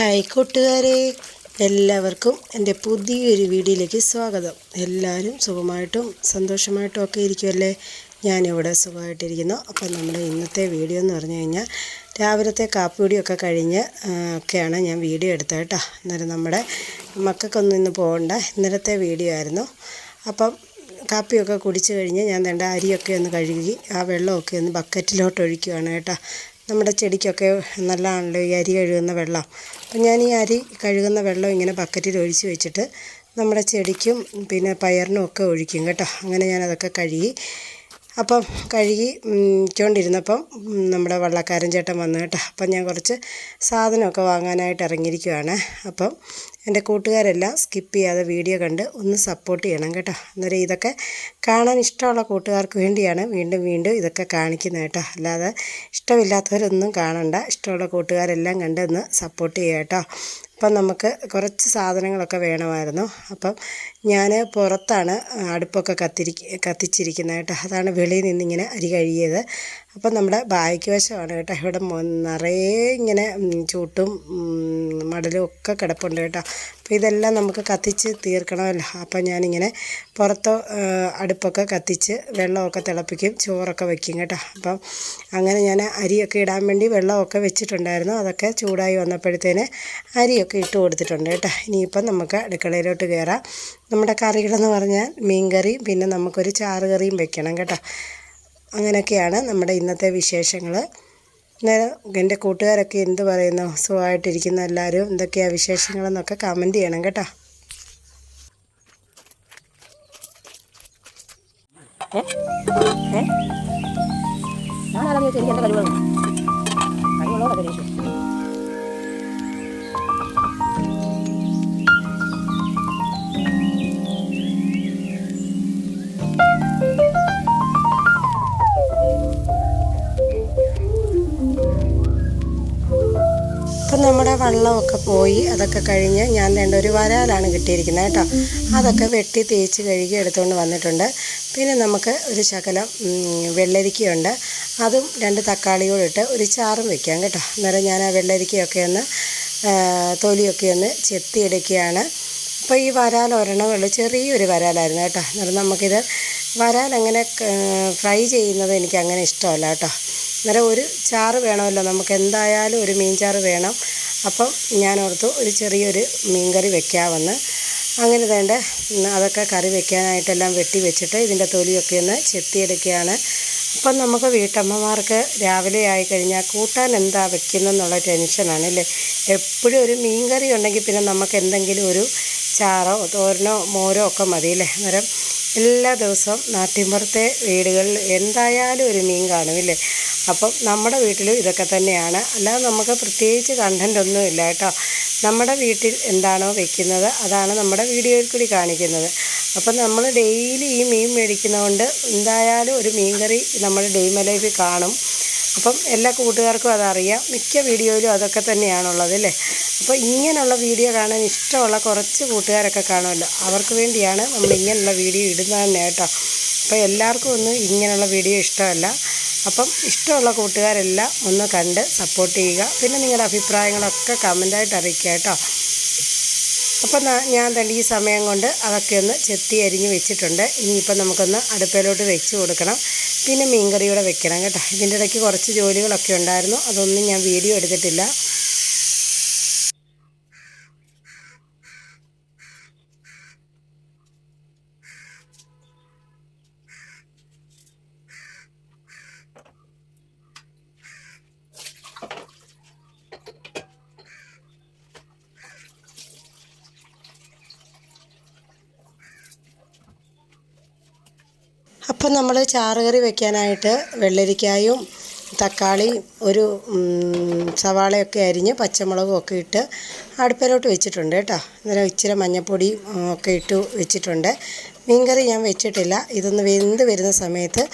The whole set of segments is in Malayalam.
ഹായ് കൂട്ടുകാരെ. എല്ലാവർക്കും എന്റെ പുതിയൊരു വീഡിയോയിലേക്ക് സ്വാഗതം. എല്ലാവരും സുഖമായിട്ടും സന്തോഷമായിട്ടും ഒക്കെ ഇരിക്കുമല്ലേ ഞാനിവിടെ സുഖമായിട്ടിരിക്കുന്നു. അപ്പം നമ്മുടെ ഇന്നത്തെ വീഡിയോ എന്ന് പറഞ്ഞു കഴിഞ്ഞാൽ രാവിലത്തെ കാപ്പിപ്പൊടിയൊക്കെ കഴിഞ്ഞ് ഒക്കെയാണ് ഞാൻ വീഡിയോ എടുത്തത് കേട്ടോ. അന്നേരം നമ്മുടെ മക്കൾക്കൊന്നും ഇന്ന് പോകണ്ട. ഇന്നലത്തെ വീഡിയോ ആയിരുന്നു. അപ്പം കാപ്പിയൊക്കെ കുടിച്ച് കഴിഞ്ഞ് ഞാൻ വേണ്ട അരിയൊക്കെ ഒന്ന് കഴുകി ആ വെള്ളമൊക്കെ ഒന്ന് ബക്കറ്റിലോട്ട് ഒഴിക്കുകയാണ് കേട്ടോ. നമ്മുടെ ചെടിക്കൊക്കെ നല്ലതാണല്ലോ ഈ അരി കഴുകുന്ന വെള്ളം. അപ്പം ഞാൻ ഈ അരി കഴുകുന്ന വെള്ളം ഇങ്ങനെ ബക്കറ്റിൽ ഒഴിച്ച് വെച്ചിട്ട് നമ്മുടെ ചെടിക്കും പിന്നെ പയറിനും ഒക്കെ ഒഴിക്കും കേട്ടോ. അങ്ങനെ ഞാനതൊക്കെ കഴുകി അപ്പം കഴുകി കൊണ്ടിരുന്നപ്പം നമ്മുടെ വള്ളക്കാരൻ ചേട്ടൻ വന്നു കേട്ടോ. അപ്പം ഞാൻ കുറച്ച് സാധനമൊക്കെ വാങ്ങാനായിട്ട് ഇറങ്ങിയിരിക്കുവാണ്. അപ്പം എന്റെ കൂട്ടുകാരെല്ലാം സ്കിപ്പ് ചെയ്യാതെ വീഡിയോ കണ്ട് ഒന്ന് സപ്പോർട്ട് ചെയ്യണം കേട്ടോ. അന്നേരം ഇതൊക്കെ കാണാൻ ഇഷ്ടമുള്ള കൂട്ടുകാർക്ക് വേണ്ടിയാണ് വീണ്ടും വീണ്ടും ഇതൊക്കെ കാണിക്കുന്നത് കേട്ടോ. അല്ലാതെ ഇഷ്ടമില്ലാത്തവരൊന്നും കാണണ്ട. ഇഷ്ടമുള്ള കൂട്ടുകാരെല്ലാം കണ്ട് ഒന്ന് സപ്പോർട്ട് ചെയ്യുക കേട്ടോ. അപ്പം നമുക്ക് കുറച്ച് സാധനങ്ങളൊക്കെ വേണമായിരുന്നു. അപ്പം ഞാൻ പുറത്താണ് അടുപ്പൊക്കെ കത്തിരി കത്തിച്ചിരിക്കുന്നത് കേട്ടോ. അതാണ് വെളിയിൽ നിന്നിങ്ങനെ അരി കഴുകിയത്. അപ്പം നമ്മുടെ ബായ്ക്ക് വശമാണ് കേട്ടോ. ഇവിടെ നിറയെ ഇങ്ങനെ ചൂട്ടും മടലും ഒക്കെ കിടപ്പുണ്ട് കേട്ടോ. അപ്പോൾ ഇതെല്ലാം നമുക്ക് കത്തിച്ച് തീർക്കണമല്ലോ. അപ്പം ഞാനിങ്ങനെ പുറത്ത് അടുപ്പൊക്കെ കത്തിച്ച് വെള്ളമൊക്കെ തിളപ്പിക്കും ചോറൊക്കെ വയ്ക്കും കേട്ടോ. അപ്പം അങ്ങനെ ഞാൻ അരിയൊക്കെ ഇടാൻ വേണ്ടി വെള്ളമൊക്കെ വെച്ചിട്ടുണ്ടായിരുന്നു. അതൊക്കെ ചൂടായി വന്നപ്പോഴത്തേന് അരിയൊക്കെ ഇട്ട് കൊടുത്തിട്ടുണ്ട് കേട്ടോ. ഇനിയിപ്പം നമുക്ക് അടുക്കളയിലോട്ട് കയറാം നമ്മുടെ കറികളെന്ന് പറഞ്ഞാൽ മീൻകറി പിന്നെ നമുക്കൊരു ചാറ് കറിയും വെക്കണം കേട്ടോ. അങ്ങനെയൊക്കെയാണ് നമ്മുടെ ഇന്നത്തെ വിശേഷങ്ങൾ. എന്റെ കൂട്ടുകാരൊക്കെ എന്ത് പറയുന്നു? സുഖമായിട്ടിരിക്കുന്ന എല്ലാവരും. എന്തൊക്കെയാണ് വിശേഷങ്ങളെന്നൊക്കെ കമന്റ് ചെയ്യണം കേട്ടോ. ഞാൻ എന്റെ കഴിവുകൾ കഴിവുള്ളോ വെള്ളമൊക്കെ പോയി അതൊക്കെ കഴിഞ്ഞ് ഞാൻ രണ്ട് ഒരു വരാലാണ് കിട്ടിയിരിക്കുന്നത് കേട്ടോ. അതൊക്കെ വെട്ടി തേച്ച് കഴുകി എടുത്തുകൊണ്ട് വന്നിട്ടുണ്ട്. പിന്നെ നമുക്ക് ഒരു ശകലം വെള്ളരിക്കയുണ്ട്. അതും രണ്ട് തക്കാളിയോട് ഇട്ട് ഒരു ചാറും വെക്കാം കേട്ടോ. അന്നേരം ഞാൻ ആ വെള്ളരിക്കയൊക്കെ ഒന്ന് തൊലിയൊക്കെ ഒന്ന് ചെത്തിയെടുക്കുകയാണ്. അപ്പോൾ ഈ വരാൽ ഒരെണ്ണമുള്ള ചെറിയൊരു വരാലായിരുന്നു കേട്ടോ. അന്നേരം നമുക്കിത് വരാൽ അങ്ങനെ ഫ്രൈ ചെയ്യുന്നത് എനിക്ക് അങ്ങനെ ഇഷ്ടമല്ല കേട്ടോ. അന്നേരം ഒരു ചാറ് വേണമല്ലോ. നമുക്ക് എന്തായാലും ഒരു മീൻ ചാറ് വേണം. അപ്പം ഞാൻ ഓർത്തു ഒരു ചെറിയൊരു മീൻ കറി വെക്കാമെന്ന്. അങ്ങനെ വേണ്ട അതൊക്കെ കറി വെക്കാനായിട്ടെല്ലാം വെട്ടി വെച്ചിട്ട് ഇതിന്റെ തൊലിയൊക്കെ ഒന്ന് ചെത്തിയെടുക്കുകയാണ്. അപ്പം നമുക്ക് വീട്ടമ്മമാർക്ക് രാവിലെ ആയി കഴിഞ്ഞാൽ കൂട്ടാൻ എന്താ വെക്കുന്നതെന്നുള്ള ടെൻഷനാണ് അല്ലേ? എപ്പോഴും ഒരു മീൻ കറി ഉണ്ടെങ്കിൽ പിന്നെ നമുക്ക് എന്തെങ്കിലും ഒരു ചാറോ തോരനോ മോരോ ഒക്കെ മതി മതിയല്ലേ അന്നേരം എല്ലാ ദിവസവും നാട്ടിൻപുറത്തെ വീടുകളിൽ എന്തായാലും ഒരു മീൻ കാണുമില്ലേ? അപ്പം നമ്മുടെ വീട്ടിലും ഇതൊക്കെ തന്നെയാണ്. അല്ലാതെ നമുക്ക് പ്രത്യേകിച്ച് കണ്ടന്റ് ഒന്നും ഇല്ല കേട്ടോ. നമ്മുടെ വീട്ടിൽ എന്താണോ വെക്കുന്നത് അതാണ് നമ്മുടെ വീഡിയോയിൽ കൂടി കാണിക്കുന്നത്. അപ്പം നമ്മൾ ഡെയിലി ഈ മീൻ മേടിക്കുന്നതുകൊണ്ട് എന്തായാലും ഒരു മീൻ കറി നമ്മുടെ ഡെയിമ ലൈഫിൽ കാണും. അപ്പം എല്ലാ കൂട്ടുകാർക്കും അതറിയാം. മിക്ക വീഡിയോയിലും അതൊക്കെ തന്നെയാണുള്ളത് അല്ലേ? അപ്പോൾ ഇങ്ങനെയുള്ള വീഡിയോ കാണാൻ ഇഷ്ടമുള്ള കുറച്ച് കൂട്ടുകാരൊക്കെ കാണുമല്ലോ. അവർക്ക് വേണ്ടിയാണ് നമ്മൾ ഇങ്ങനെയുള്ള വീഡിയോ ഇടുന്നത് തന്നെ കേട്ടോ. അപ്പോൾ എല്ലാവർക്കും ഒന്നും ഇങ്ങനെയുള്ള വീഡിയോ ഇഷ്ടമല്ല. അപ്പം ഇഷ്ടമുള്ള കൂട്ടുകാരെല്ലാം ഒന്ന് കണ്ട് സപ്പോർട്ട് ചെയ്യുക. പിന്നെ നിങ്ങളുടെ അഭിപ്രായങ്ങളൊക്കെ കമന്റായിട്ട് അറിയിക്കുക കേട്ടോ. അപ്പം ഞാൻ തന്നെ ഈ സമയം കൊണ്ട് അതൊക്കെ ഒന്ന് ചെത്തി അരിഞ്ഞ് വെച്ചിട്ടുണ്ട്. ഇനിയിപ്പം നമുക്കൊന്ന് അടുപ്പയിലോട്ട് വെച്ച് കൊടുക്കണം. പിന്നെ മീൻകറിയൂടെ വെക്കണം കേട്ടോ. ഇതിന്റെ ഇടയ്ക്ക് കുറച്ച് ജോലികളൊക്കെ ഉണ്ടായിരുന്നു. അതൊന്നും ഞാൻ വീഡിയോ എടുത്തിട്ടില്ല. അപ്പം നമ്മൾ ചാറുകറി വെക്കാനായിട്ട് വെള്ളരിക്കായും തക്കാളി ഒരു സവാളയൊക്കെ അരിഞ്ഞ് പച്ചമുളകും ഒക്കെ ഇട്ട് അടുപ്പിലോട്ട് വെച്ചിട്ടുണ്ട് കേട്ടോ. അന്നേരം ഇച്ചിരി മഞ്ഞപ്പൊടിയും ഒക്കെ ഇട്ട് വെച്ചിട്ടുണ്ട്. മീൻകറി ഞാൻ വെച്ചിട്ടില്ല. ഇതൊന്ന് വെന്ത് വരുന്ന സമയത്ത്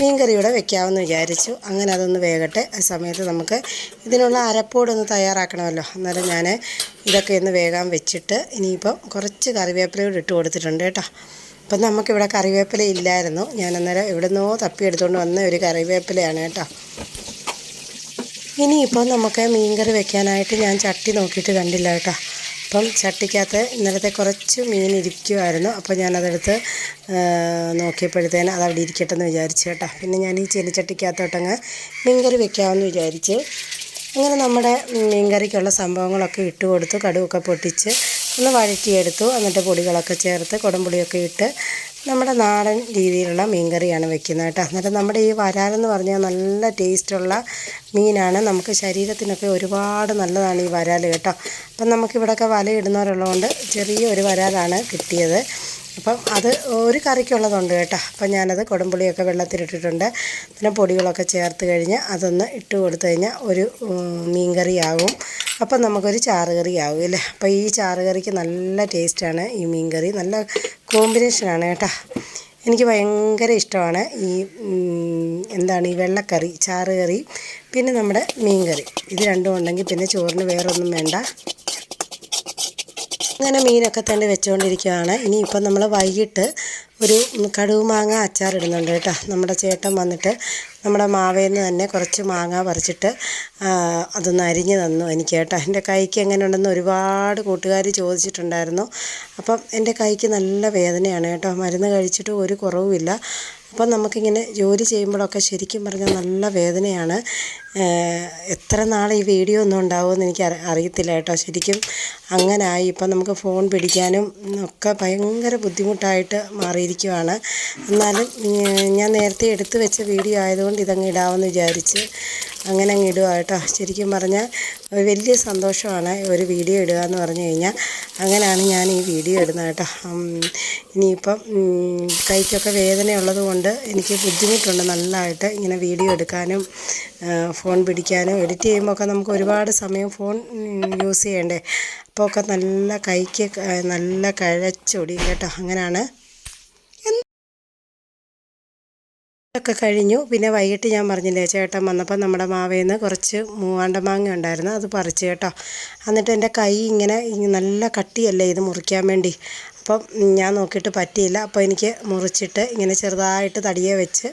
മീൻകറിയുടെ വെക്കാമെന്ന് വിചാരിച്ചു. അങ്ങനെ അതൊന്ന് വേകട്ടെ. ആ സമയത്ത് നമുക്ക് ഇതിനുള്ള അരപ്പോടൊന്ന് തയ്യാറാക്കണമല്ലോ. അന്നേരം ഞാൻ ഇതൊക്കെ ഒന്ന് വേഗം വെച്ചിട്ട് ഇനിയിപ്പം കുറച്ച് കറിവേപ്പിലയോട് ഇട്ട് കൊടുത്തിട്ടുണ്ട് കേട്ടോ. അപ്പം നമുക്കിവിടെ കറിവേപ്പില ഇല്ലായിരുന്നു. ഞാൻ അന്നേരം ഇവിടെ നിന്നോ തപ്പിയെടുത്തുകൊണ്ട് വന്ന ഒരു കറിവേപ്പിലയാണ് കേട്ടോ. ഇനിയിപ്പോൾ നമുക്ക് മീൻകറി വെക്കാനായിട്ട് ഞാൻ ചട്ടി നോക്കിയിട്ട് കണ്ടില്ല കേട്ടോ. അപ്പം ചട്ടിക്കകത്ത് ഇന്നലത്തെ കുറച്ച് മീൻ ഇരിക്കുമായിരുന്നു അപ്പോൾ ഞാനതെടുത്ത് നോക്കിയപ്പോഴത്തേന് അതവിടെ ഇരിക്കട്ടെ എന്ന് വിചാരിച്ചു കേട്ടോ. പിന്നെ ഞാൻ ഈ ചെല്ലിച്ചട്ടിക്കകത്തോട്ടങ്ങ് മീൻകറി വെക്കാമെന്ന് വിചാരിച്ച് അങ്ങനെ നമ്മുടെ മീൻകറിക്കുള്ള സംഭവങ്ങളൊക്കെ ഇട്ട് കൊടുത്തു കടുവൊക്കെ പൊട്ടിച്ച് ഒന്ന് വഴറ്റിയെടുത്തു. എന്നിട്ട് പൊടികളൊക്കെ ചേർത്ത് കുടംപുളിയൊക്കെ ഇട്ട് നമ്മുടെ നാടൻ രീതിയിലുള്ള മീൻകറിയാണ് വെക്കുന്നത് കേട്ടോ. എന്നിട്ട് നമ്മുടെ ഈ വരാലെന്ന് പറഞ്ഞാൽ നല്ല ടേസ്റ്റുള്ള മീനാണ്. നമുക്ക് ശരീരത്തിനൊക്കെ ഒരുപാട് നല്ലതാണ് ഈ വരാൽ കേട്ടോ. അപ്പം നമുക്കിവിടെയൊക്കെ വലയിടുന്നവരുള്ളതുകൊണ്ട് ചെറിയ ഒരു വരാലാണ് കിട്ടിയത്. അപ്പം അത് ഒരു കറിക്കുള്ളതുണ്ട് കേട്ടോ. അപ്പം ഞാനത് കൊടുമ്പുളിയൊക്കെ വെള്ളത്തിലിട്ടിട്ടുണ്ട്. പിന്നെ പൊടികളൊക്കെ ചേർത്ത് കഴിഞ്ഞ് അതൊന്ന് ഇട്ട് കൊടുത്തു കഴിഞ്ഞാൽ ഒരു മീൻകറിയാവും. അപ്പം നമുക്കൊരു ചാറുകറിയാവും അല്ലേ? അപ്പോൾ ഈ ചാറുകറിക്ക് നല്ല ടേസ്റ്റാണ് ഈ മീൻകറി. നല്ല കോമ്പിനേഷനാണ് കേട്ടോ. എനിക്ക് ഭയങ്കര ഇഷ്ടമാണ് ഈ എന്താണ് ഈ വെള്ളക്കറി ചാറുകറി പിന്നെ നമ്മുടെ മീൻകറി. ഇത് രണ്ടും ഉണ്ടെങ്കിൽ പിന്നെ ചോറിന് വേറൊന്നും വേണ്ട. അങ്ങനെ മീനൊക്കെ തന്നെ വെച്ചുകൊണ്ടിരിക്കുകയാണ് ഇനിയിപ്പം നമ്മൾ വൈകിട്ട് ഒരു കടുവ് മാങ്ങ അച്ചാറിടുന്നുണ്ട് കേട്ടോ. നമ്മുടെ ചേട്ടൻ വന്നിട്ട് നമ്മുടെ മാവയിൽ നിന്ന് തന്നെ കുറച്ച് മാങ്ങ പറിച്ചിട്ട് അതൊന്ന് അരിഞ്ഞ് തന്നു എനിക്ക് കേട്ടോ. എന്റെ കൈക്ക് എങ്ങനെ ഉണ്ടെന്ന് ഒരുപാട് കൂട്ടുകാർ ചോദിച്ചിട്ടുണ്ടായിരുന്നു. അപ്പം എന്റെ കൈക്ക് നല്ല വേദനയാണ് കേട്ടോ. മരുന്ന് കഴിച്ചിട്ട് ഒരു കുറവുമില്ല. അപ്പം നമുക്കിങ്ങനെ ജോലി ചെയ്യുമ്പോഴൊക്കെ ശരിക്കും പറഞ്ഞാൽ നല്ല വേദനയാണ്. എത്ര നാൾ ഈ വീഡിയോ ഒന്നും ഉണ്ടാവുമെന്ന് എനിക്ക് അറി- അറിയത്തില്ല കേട്ടോ. ശരിക്കും അങ്ങനായി. ഇപ്പം നമുക്ക് ഫോൺ പിടിക്കാനും ഒക്കെ ഭയങ്കര ബുദ്ധിമുട്ടായിട്ട് മാറിയിരിക്കുവാണ്. എന്നാലും ഞാൻ നേരത്തെ എടുത്തു വെച്ച വീഡിയോ ആയതുകൊണ്ട് ഇതങ്ങ് ഇടാമെന്ന് വിചാരിച്ച് അങ്ങനെ അങ്ങ് ഇടുക കേട്ടോ. ശരിക്കും പറഞ്ഞാൽ വലിയ സന്തോഷമാണ് ഒരു വീഡിയോ ഇടുക എന്ന് പറഞ്ഞു കഴിഞ്ഞാൽ. അങ്ങനെയാണ് ഞാൻ ഈ വീഡിയോ ഇടുന്നത് കേട്ടോ. ഇനിയിപ്പം കൈക്കൊക്കെ വേദനയുള്ളത് കൊണ്ട് എനിക്ക് ബുദ്ധിമുട്ടുണ്ട് നല്ലതായിട്ട് ഇങ്ങനെ വീഡിയോ എടുക്കാനും ഫോൺ പിടിക്കാനും എഡിറ്റ് ചെയ്യുമ്പോൾ ഒക്കെ നമുക്ക് ഒരുപാട് സമയം ഫോൺ യൂസ് ചെയ്യണ്ടേ. അപ്പോൾ ഒക്കെ നല്ല കൈക്ക് നല്ല കഴച്ചൊടിയും കേട്ടോ. അങ്ങനെയാണ് ഒക്കെ കഴിഞ്ഞു. പിന്നെ വൈകിട്ട് ഞാൻ പറഞ്ഞില്ലേ ചേട്ടൻ വന്നപ്പോൾ നമ്മുടെ മാവേന്ന് കുറച്ച് മൂവാണ്ട മാങ്ങ ഉണ്ടായിരുന്നു അത് പറിച്ച് കേട്ടോ. എന്നിട്ട് എന്റെ കൈ ഇങ്ങനെ നല്ല കട്ടിയല്ലേ ഇത് മുറിക്കാൻ വേണ്ടി. അപ്പം ഞാൻ നോക്കിയിട്ട് പറ്റിയില്ല. അപ്പോൾ എനിക്ക് മുറിച്ചിട്ട് ഇങ്ങനെ ചെറുതായിട്ട് തടിയെ വെച്ച്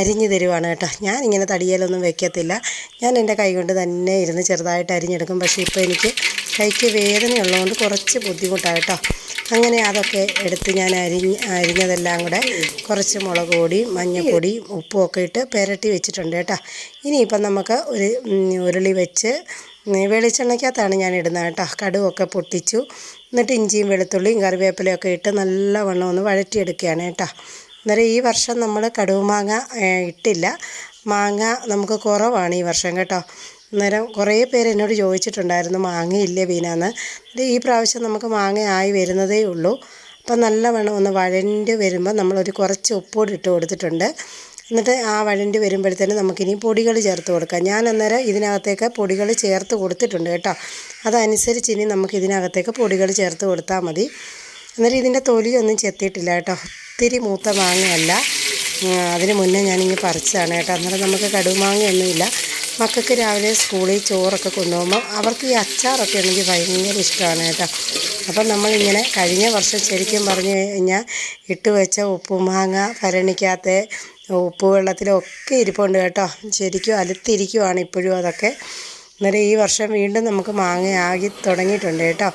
അരിഞ്ഞു തരുവാണ് കേട്ടോ. ഞാൻ ഇങ്ങനെ തടിയേലൊന്നും വെക്കത്തില്ല. ഞാൻ എന്റെ കൈ കൊണ്ട് തന്നെ ഇരുന്ന് ചെറുതായിട്ട് അരിഞ്ഞെടുക്കും. പക്ഷേ ഇപ്പോൾ എനിക്ക് കൈക്ക് വേദനയുള്ളതുകൊണ്ട് കുറച്ച് ബുദ്ധിമുട്ടാണ് കേട്ടോ. അങ്ങനെ അതൊക്കെ എടുത്ത് ഞാൻ അരിഞ്ഞ് അരിഞ്ഞതെല്ലാം കൂടെ കുറച്ച് മുളക് പൊടി മഞ്ഞൾപ്പൊടി ഉപ്പും ഒക്കെ ഇട്ട് പെരട്ടി വെച്ചിട്ടുണ്ട് കേട്ടോ. ഇനിയിപ്പം നമുക്ക് ഒരു ഉരുളി വെച്ച് വെളിച്ചെണ്ണയ്ക്കകത്താണ് ഞാൻ ഇടുന്നത് കേട്ടോ. കടുവൊക്കെ പൊട്ടിച്ചു. എന്നിട്ട് ഇഞ്ചിയും വെളുത്തുള്ളിയും കറിവേപ്പിലയും ഒക്കെ ഇട്ട് നല്ലവണ്ണം ഒന്ന് വഴറ്റിയെടുക്കുകയാണ് കേട്ടോ. അന്നേരം ഈ വർഷം നമ്മൾ കടുവ് മാങ്ങ ഏ, ഇട്ടില്ല. മാങ്ങ നമുക്ക് കുറവാണ് ഈ വർഷം കേട്ടോ. അന്നേരം കുറേ പേര് എന്നോട് ചോദിച്ചിട്ടുണ്ടായിരുന്നു മാങ്ങയില്ലേ ബീനാന്ന് ഈ പ്രാവശ്യം നമുക്ക് മാങ്ങ ആയി വരുന്നതേ ഉള്ളൂ. അപ്പം നല്ലവണ്ണം ഒന്ന് വഴണ്ട് വരുമ്പോൾ നമ്മളൊരു കുറച്ച് ഉപ്പോട് ഇട്ട് കൊടുത്തിട്ടുണ്ട്. എന്നിട്ട് ആ വഴണ്ട് വരുമ്പോഴത്തേനും നമുക്കിനി പൊടികൾ ചേർത്ത് കൊടുക്കാം. ഞാൻ അന്നേരം ഇതിനകത്തേക്ക് പൊടികൾ ചേർത്ത് കൊടുത്തിട്ടുണ്ട് കേട്ടോ. അതനുസരിച്ച് ഇനി നമുക്ക് ഇതിനകത്തേക്ക് പൊടികൾ ചേർത്ത് കൊടുത്താൽ മതി. അന്നേരം ഇതിന്റെ തൊലിയൊന്നും ചെത്തിയിട്ടില്ല കേട്ടോ. ഒത്തിരി മൂത്ത മാങ്ങയല്ല. അതിന് മുന്നേ ഞാനിങ്ങ് പറിച്ചതാണ് കേട്ടോ. അന്നേരം നമുക്ക് കടുമാങ്ങയൊന്നുമില്ല. മക്കൾക്ക് രാവിലെ സ്കൂളിൽ ചോറൊക്കെ കൊണ്ടുപോകുമ്പോൾ അവർക്ക് ഈ അച്ചാറൊക്കെ എനിക്ക് ഭയങ്കര ഇഷ്ടമാണ് കേട്ടോ. അപ്പം നമ്മളിങ്ങനെ കഴിഞ്ഞ വർഷം ശരിക്കും പറഞ്ഞു കഴിഞ്ഞാൽ ഇട്ട് വെച്ച ഉപ്പുമാങ്ങ ഭരണിക്കാത്ത ഉപ്പ് വെള്ളത്തിലൊക്കെ ഇരിപ്പുണ്ട് കേട്ടോ. ശരിക്കും അലുത്തിരിക്കുവാണ് ഇപ്പോഴും അതൊക്കെ. അന്നേരം ഈ വർഷം വീണ്ടും നമുക്ക് മാങ്ങ ആകി തുടങ്ങിയിട്ടുണ്ട് കേട്ടോ.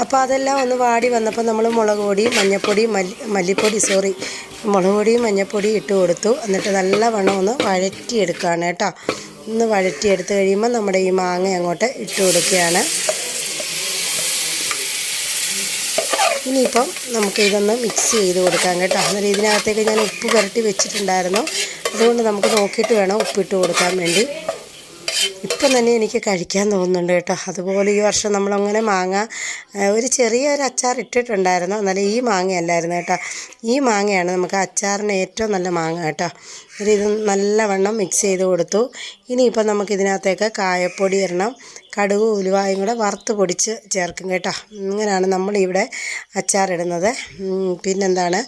അപ്പോൾ അതെല്ലാം ഒന്ന് വാടി വന്നപ്പോൾ നമ്മൾ മുളക് പൊടി മഞ്ഞൾപ്പൊടി മല്ലി മല്ലിപ്പൊടി സോറി മുളക് പൊടിയും മഞ്ഞൾപ്പൊടിയും ഇട്ട് കൊടുത്തു. എന്നിട്ട് നല്ല നല്ലവണ്ണം ഒന്ന് വഴറ്റിയെടുക്കുകയാണ് കേട്ടോ. ഒന്ന് വഴറ്റിയെടുത്ത് കഴിയുമ്പോൾ നമ്മുടെ ഈ മാങ്ങ അങ്ങോട്ട് ഇട്ട് കൊടുക്കുകയാണ്. ഇനിയിപ്പം നമുക്ക് ഇതൊന്ന് മിക്സ് ചെയ്ത് കൊടുക്കാം കേട്ടോ. അന്നേരം ഇതിനകത്തേക്ക് ഞാൻ ഉപ്പ് പുരട്ടി വെച്ചിട്ടുണ്ടായിരുന്നു. അതുകൊണ്ട് നമുക്ക് നോക്കിയിട്ട് വേണം ഉപ്പിട്ട് കൊടുക്കാൻ വേണ്ടി. ഇപ്പം തന്നെ എനിക്ക് കഴിക്കാൻ തോന്നുന്നുണ്ട് കേട്ടോ. അതുപോലെ ഈ വർഷം നമ്മളങ്ങനെ മാങ്ങ ഒരു ചെറിയൊരു അച്ചാർ ഇട്ടിട്ടുണ്ടായിരുന്നു. എന്നാലും ഈ മാങ്ങയല്ലായിരുന്നു കേട്ടോ. ഈ മാങ്ങയാണ് നമുക്ക് അച്ചാറിന് ഏറ്റവും നല്ല മാങ്ങ കേട്ടോ. ഇത് നല്ലവണ്ണം മിക്സ് ചെയ്ത് കൊടുത്തു. ഇനിയിപ്പോൾ നമുക്കിതിനകത്തേക്ക് കായപ്പൊടി ഇടണം. കടുക് ഉലുവായും കൂടെ വറുത്ത് പൊടിച്ച് ചേർക്കും കേട്ടോ. ഇങ്ങനെയാണ് നമ്മളിവിടെ അച്ചാറിടുന്നത് പിന്നെന്താണ്?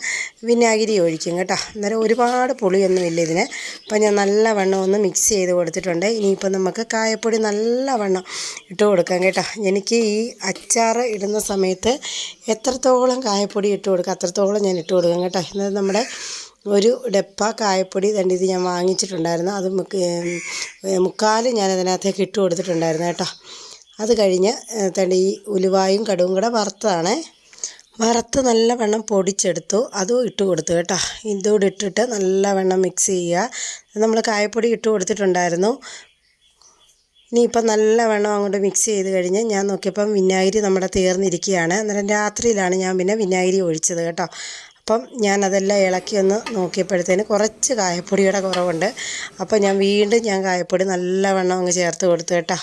വിനാഗിരി ഒഴിക്കും കേട്ടോ. അന്നേരം ഒരുപാട് പുളിയൊന്നുമില്ല ഇതിന്. അപ്പം ഞാൻ നല്ലവണ്ണം ഒന്ന് മിക്സ് ചെയ്ത് കൊടുത്തിട്ടുണ്ട്. ഇനിയിപ്പോൾ നമുക്ക് കായപ്പൊടി നല്ലവണ്ണം ഇട്ട് കൊടുക്കാം കേട്ടോ. എനിക്ക് ഈ അച്ചാർ ഇടുന്ന സമയത്ത് എത്രത്തോളം കായപ്പൊടി ഇട്ട് കൊടുക്കാം അത്രത്തോളം ഞാൻ ഇട്ട് കൊടുക്കാം കേട്ടോ. എന്നത് നമ്മുടെ ഒരു ഡപ്പ കായപ്പൊടി തണ്ടി ഇത് ഞാൻ വാങ്ങിച്ചിട്ടുണ്ടായിരുന്നു. അത് മുക്ക് മുക്കാൽ ഞാൻ അതിനകത്തേക്ക് ഇട്ട് കൊടുത്തിട്ടുണ്ടായിരുന്നു കേട്ടോ. അത് കഴിഞ്ഞ് തണ്ടി ഈ ഉലുവായും കടുവും കൂടെ വറുത്തതാണേ. വറുത്ത് നല്ലവണ്ണം പൊടിച്ചെടുത്തു. അതും ഇട്ട് കൊടുത്തു കേട്ടോ. ഇതുകൂടി ഇട്ടിട്ട് നല്ലവണ്ണം മിക്സ് ചെയ്യുക. നമ്മൾ കായപ്പൊടി ഇട്ട് കൊടുത്തിട്ടുണ്ടായിരുന്നു. ഇനിയിപ്പം നല്ലവണ്ണം അങ്ങോട്ട് മിക്സ് ചെയ്ത് കഴിഞ്ഞ് ഞാൻ നോക്കിയപ്പം വിനാഗിരി നമ്മുടെ തീർന്നിരിക്കുകയാണ്. അന്നേരം രാത്രിയിലാണ് ഞാൻ പിന്നെ വിനാഗിരി ഒഴിച്ചത് കേട്ടോ. അപ്പം ഞാനതെല്ലാം ഇളക്കി ഒന്ന് നോക്കിയപ്പോഴത്തേന് കുറച്ച് കായപ്പൊടിയുടെ കുറവുണ്ട്. അപ്പോൾ ഞാൻ വീണ്ടും ഞാൻ കായപ്പൊടി നല്ലവണ്ണം അങ്ങ് ചേർത്ത് കൊടുത്തു കേട്ടോ.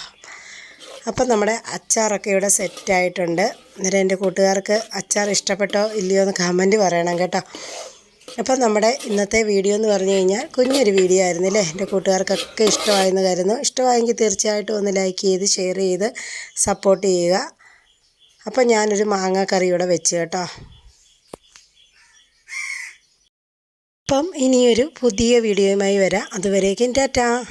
അപ്പം നമ്മുടെ അച്ചാറൊക്കെ ഇവിടെ സെറ്റായിട്ടുണ്ട്. അന്നേരം എന്റെ കൂട്ടുകാർക്ക് അച്ചാർ ഇഷ്ടപ്പെട്ടോ ഇല്ലയോ എന്ന് കമന്റ് പറയണം കേട്ടോ. അപ്പം നമ്മുടെ ഇന്നത്തെ വീഡിയോ എന്ന് പറഞ്ഞു കഴിഞ്ഞാൽ കുഞ്ഞൊരു വീഡിയോ ആയിരുന്നു അല്ലേ? എന്റെ കൂട്ടുകാർക്കൊക്കെ ഇഷ്ടമായെന്ന് കരുതുന്നു. ഇഷ്ടമായെങ്കിൽ തീർച്ചയായിട്ടും ഒന്ന് ലൈക്ക് ചെയ്ത് ഷെയർ ചെയ്ത് സപ്പോർട്ട് ചെയ്യുക. അപ്പം ഞാനൊരു മാങ്ങ കറി ഇവിടെ വെച്ച് കേട്ടോ. അപ്പം ഇനിയൊരു പുതിയ വീഡിയോയുമായി വരാം. അതുവരേക്കും ടാറ്റാ.